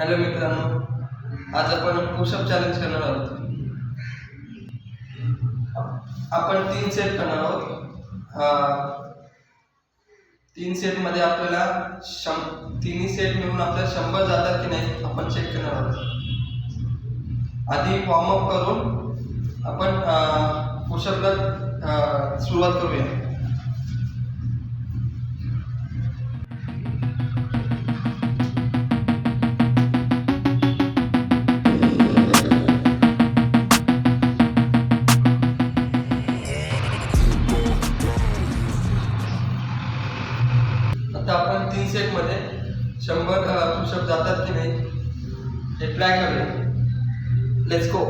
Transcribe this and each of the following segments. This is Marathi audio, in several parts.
हॅलो मित्रांनो आज आपण पुशअप चॅलेंज करणार आहोत. आपण तीन सेट करणार आहोत. तीन सेटमध्ये आपल्याला शं तिन्ही सेट मिळून आपल्याला शंभर जातात की नाही आपण चेक करणार आहोत. आधी वॉर्मअप करून आपण पुशअपला सुरुवात करूया. आपण तीन सेटमध्ये शंभर पुशअप जातात की नाही हे ट्राय करूया. Let's go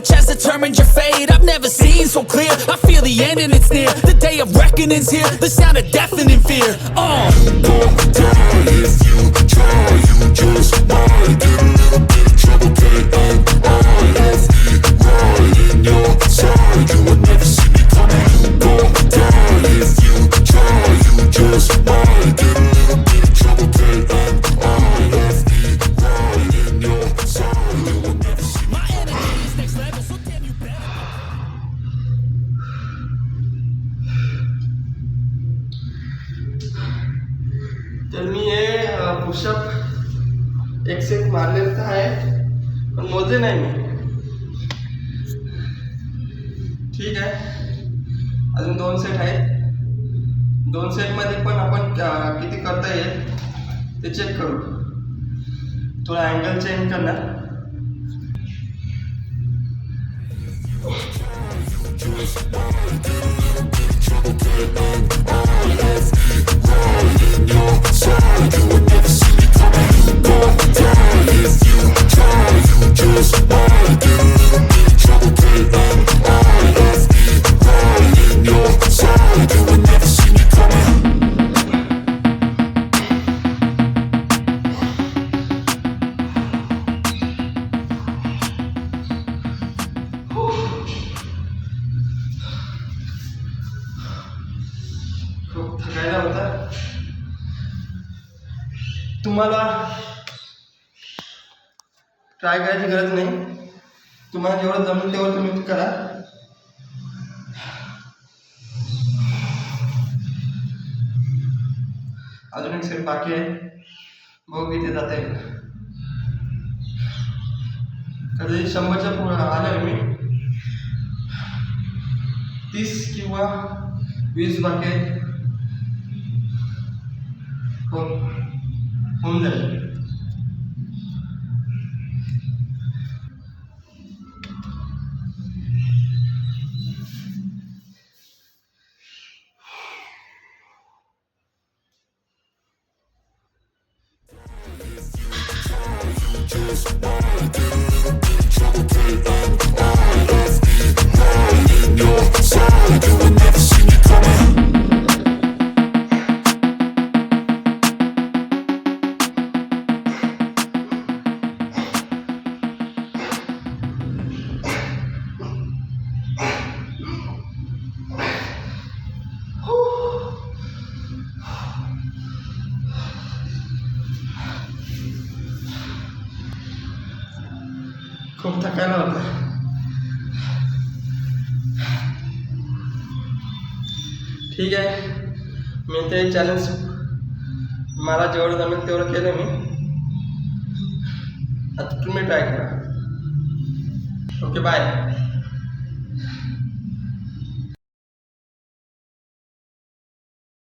which has determined your fate. I've never seen so clear. I feel the end and it's near. The day of reckoning's here. The sound of deafening fear. Uh. तर मी हे पुशअप एक सेट मारलेलं तर आहे पण मोजे नाही मी ठीक आहे अजून दोन सेट आहेत दोन सेटमध्ये पण आपण किती करता येईल ते चेक करू। थोडा अँगल चेंज करणार you, so you would never see me coming. You go down. तुम्हाला ट्राय करायची गरज नाही. तुम्हाला जेवढं जमेल तेवढं तुम्ही करा. अजून एक सेट बाकी आहे. बघू इथे जाता. येईल कधी शंभरच्या पुढे आलं मी. तीस किंवा वीस बाकी आहेत. हो. ಹೊಂದಲು just one. खूप होता है ठीक आहे मी ते चॅलेंज मला जेवढं जमेल तेवढं केलं मी आता तुम्ही ट्राय करा ओके बाय